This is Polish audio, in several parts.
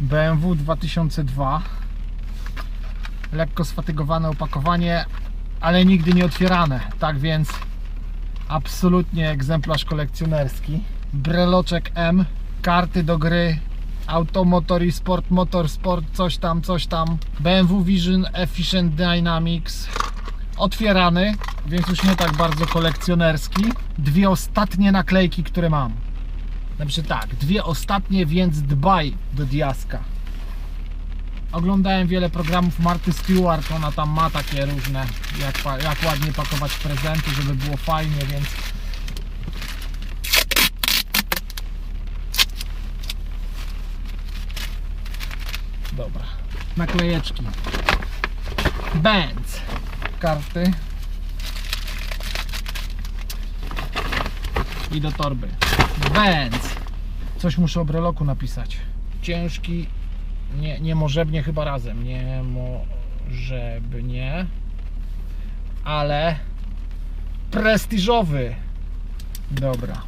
BMW 2002 lekko sfatygowane opakowanie, ale nigdy nie otwierane. Tak więc absolutnie egzemplarz kolekcjonerski. Breloczek M, karty do gry, Automotor Sport, Motor Sport, coś tam, coś tam. BMW Vision Efficient Dynamics. Otwierany, więc już nie tak bardzo kolekcjonerski. Dwie ostatnie naklejki, które mam. Znaczy tak, dwie ostatnie, więc dbaj do diaska. Oglądałem wiele programów Marty Stewart, ona tam ma takie różne, jak, jak ładnie pakować prezenty, żeby było fajnie, więc Dobra. Naklejeczki. Benz. Karty. I do torby. Benz. Coś muszę o breloku napisać. Ciężki. Nie, nie możebnie chyba razem. Nie możebnie. Ale prestiżowy. Dobra.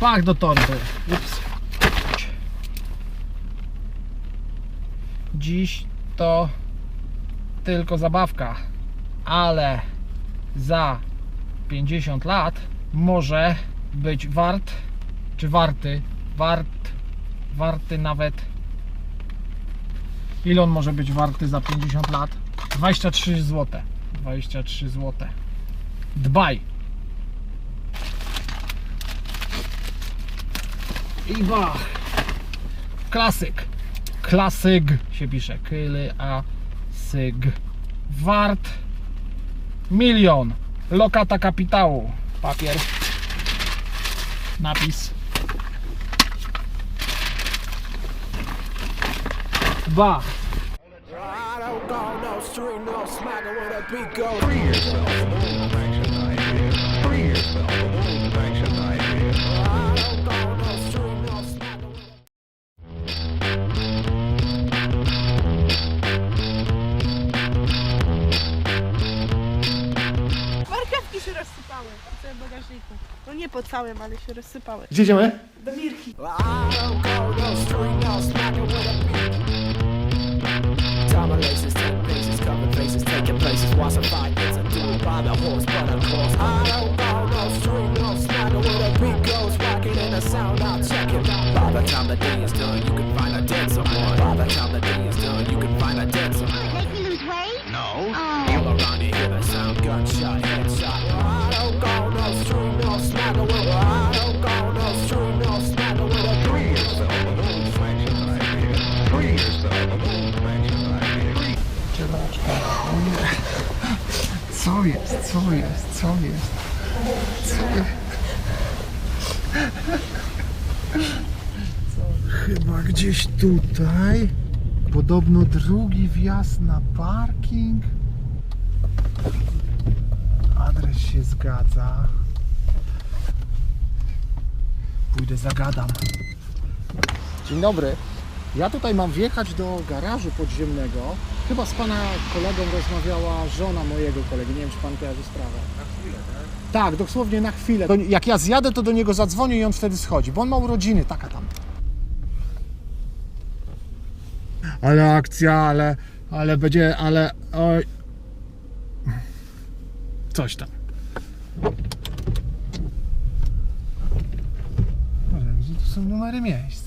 Pach do torby. Ups. Dziś to tylko zabawka, ale za 50 lat może być wart, czy warty, wart, warty nawet. Ile on może być warty za 50 lat? 23 zł. 23 zł. Dbaj. I bach. Klasyk. Klasyk się pisze. Kyly a syg. Wart milion. Lokata kapitału. Papier. Napis. Bach. I don't Marchewki się rozsypały w całym bagażniku. No nie po całym, ale się rozsypały. Gdzie idziemy? Do Mirki. Co jest? Co jest? Co jest? Co jest? Chyba gdzieś tutaj. Podobno drugi wjazd na parking. Adres się zgadza. Pójdę zagadam. Dzień dobry. Ja tutaj mam wjechać do garażu podziemnego. Chyba z pana kolegą rozmawiała żona mojego kolegi. Nie wiem, czy pan kojarzy sprawę. Na chwilę, tak? Tak, dosłownie na chwilę. To jak ja zjadę, to do niego zadzwonię i on wtedy schodzi, bo on ma urodziny, taka tam. Ale akcja, ale, ale będzie, ale, oj. Coś tam. Gdzie tu są numery miejsc?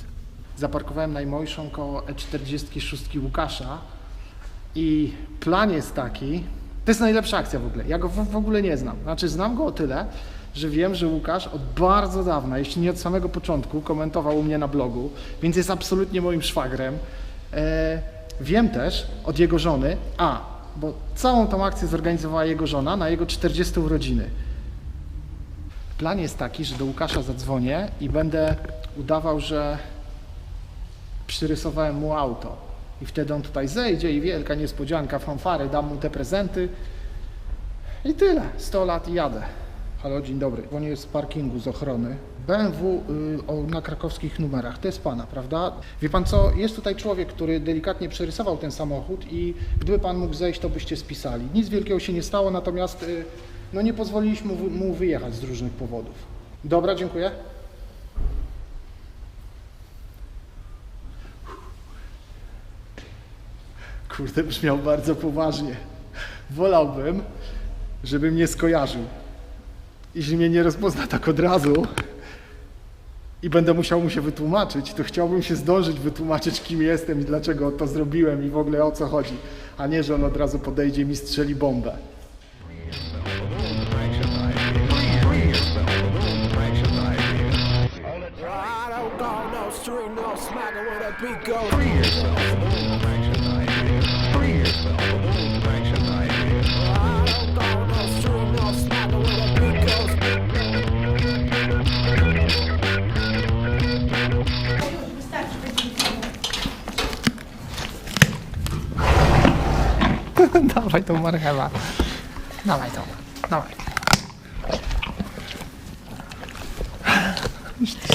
Zaparkowałem najmojszą koło E E46 Łukasza i plan jest taki, to jest najlepsza akcja w ogóle, ja go w, w ogóle nie znam, znaczy znam go o tyle, że wiem, że Łukasz od bardzo dawna, jeśli nie od samego początku, komentował u mnie na blogu, więc jest absolutnie moim szwagrem. E, wiem też od jego żony, a, bo całą tą akcję zorganizowała jego żona na jego 40 urodziny. Plan jest taki, że do Łukasza zadzwonię i będę udawał, że przyrysowałem mu auto. I wtedy on tutaj zejdzie i wielka niespodzianka, fanfary, dam mu te prezenty. I tyle. 100 lat i jadę. Halo, dzień dobry. Dzwonię z parkingu z ochrony. BMW y, o, na krakowskich numerach. To jest pana, prawda? Wie pan co? Jest tutaj człowiek, który delikatnie przerysował ten samochód i gdyby pan mógł zejść, to byście spisali. Nic wielkiego się nie stało, natomiast y, no nie pozwoliliśmy mu wyjechać z różnych powodów. Dobra, dziękuję. Kurde, brzmiał bardzo poważnie. Wolałbym, żeby mnie skojarzył. Jeśli mnie nie rozpozna tak od razu i będę musiał mu się wytłumaczyć, to chciałbym się zdążyć wytłumaczyć, kim jestem i dlaczego to zrobiłem i w ogóle o co chodzi, a nie, że on od razu podejdzie i mi strzeli bombę. Free yourself Dawaj tą marchewę. Dawaj tą. Dawaj.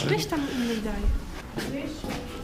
Weź tam innej daj. Wiesz?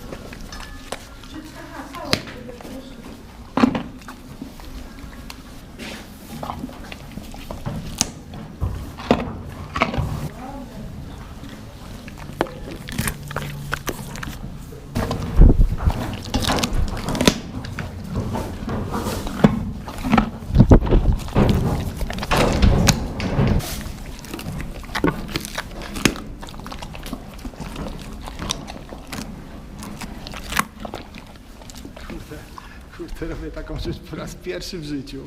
Kurde, robię taką rzecz po raz pierwszy w życiu.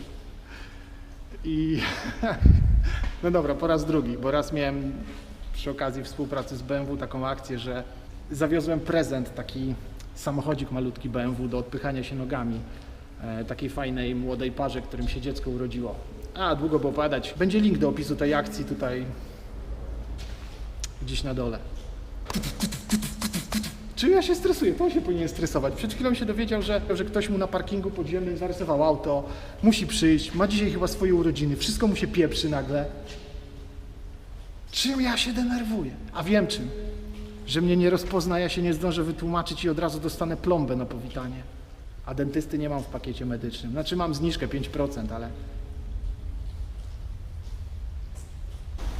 I no dobra, po raz drugi, bo raz miałem przy okazji współpracy z BMW taką akcję, że zawiozłem prezent, taki samochodzik malutki BMW do odpychania się nogami e, takiej fajnej młodej parze, którym się dziecko urodziło. A, długo by opowiadać. Będzie link do opisu tej akcji tutaj gdzieś na dole. Czy ja się stresuję? To się powinien stresować. Przed chwilą się dowiedział, że, że ktoś mu na parkingu podziemnym zarysował auto, musi przyjść, ma dzisiaj chyba swoje urodziny, wszystko mu się pieprzy nagle. Czym ja się denerwuję? A wiem czym. Że mnie nie rozpozna, ja się nie zdążę wytłumaczyć i od razu dostanę plombę na powitanie. A dentysty nie mam w pakiecie medycznym. Znaczy mam zniżkę 5%, ale...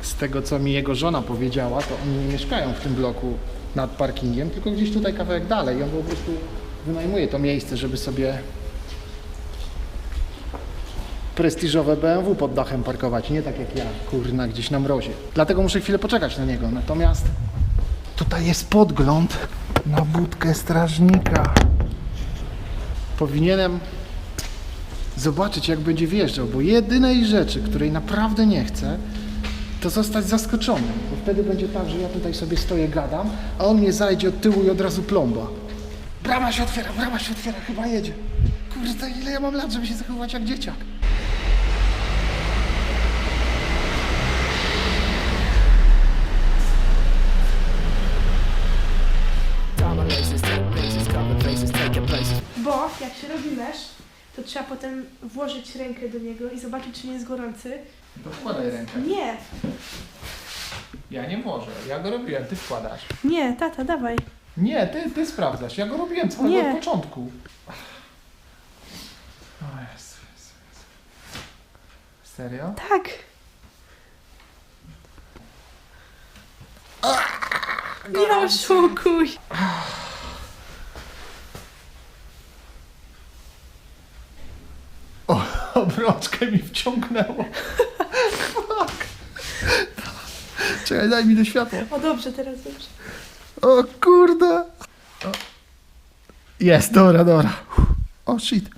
Z tego, co mi jego żona powiedziała, to oni nie mieszkają w tym bloku nad parkingiem, tylko gdzieś tutaj kawałek dalej. I on po prostu wynajmuje to miejsce, żeby sobie prestiżowe BMW pod dachem parkować. Nie tak jak ja, kurna, gdzieś na mrozie. Dlatego muszę chwilę poczekać na niego. Natomiast tutaj jest podgląd na budkę strażnika. Powinienem zobaczyć, jak będzie wjeżdżał, bo jedynej rzeczy, której naprawdę nie chcę, to zostać zaskoczonym, bo wtedy będzie tak, że ja tutaj sobie stoję, gadam, a on mnie zajdzie od tyłu i od razu plomba. Brama się otwiera, brama się otwiera, chyba jedzie. Kurde, ile ja mam lat, żeby się zachowywać jak dzieciak? Bo jak się robi mesz, to trzeba potem włożyć rękę do niego i zobaczyć, czy nie jest gorący. To wkładaj rękę. Nie, Ja nie może, ja go robiłem, ty wkładasz. nie, tata, dawaj. Nie, ty, ty sprawdzasz, ja go robiłem całego Nie. od początku. O Jezu, Jezu, Jezu. Serio? Tak. Nie oszukuj. O, obrączkę mi wciągnęło. Fuck. Czekaj, daj mi do światła. O dobrze, teraz dobrze. O kurde. O. Jest, dobra, dobra. O shit.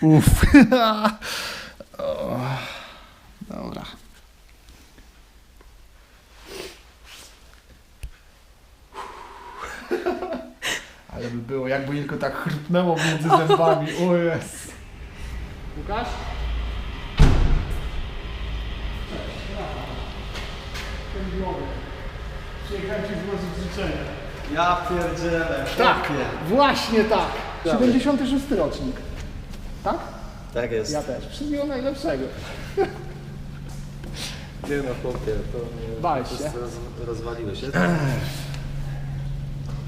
Uff. O, dobra. Ale by było, jakby tylko tak chrupnęło między zębami. O jest. Łukasz? Przyjechałem Ci złożyć życzenia. Ja pierdzielę. Tak, chłopie. właśnie tak. Dawaj. 76 rocznik. Tak? Tak jest. Ja też. Wszystkiego najlepszego. Nie no chłopie, to mnie Bałeś to się? roz, rozwaliłeś się.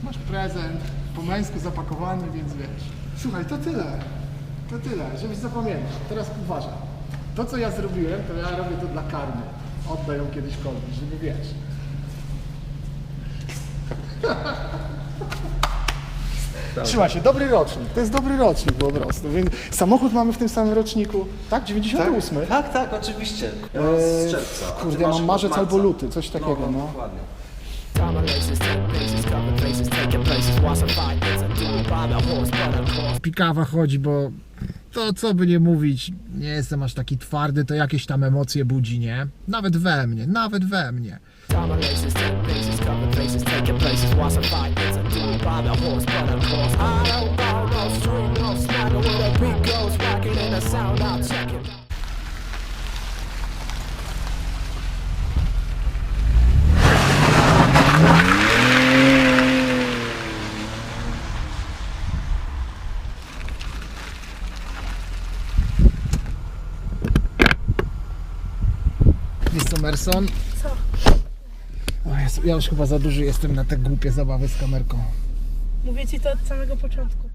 Masz prezent, po męsku zapakowany, więc wiesz. Słuchaj, to tyle. To tyle, żebyś zapamiętał. Teraz uważaj. To, co ja zrobiłem, to ja robię to dla karmy. Oddaj ją kiedyś komuś, żeby wiesz. Trzyma się, dobry rocznik, to jest dobry rocznik po prostu, więc samochód mamy w tym samym roczniku, tak? 98? Tak, tak, oczywiście. Ja mam z Eee, czerwca. a ty Kurde, ja masz mam od marzec marca. albo luty, coś takiego, no. no. Dokładnie. Ten pikawa chodzi, bo to co by nie mówić, nie jestem aż taki twardy, to jakieś tam emocje budzi, nie? Nawet we mnie, nawet we mnie. Co? O Jezu, ja już chyba za duży jestem na te głupie zabawy z kamerką. Mówię ci to od samego początku.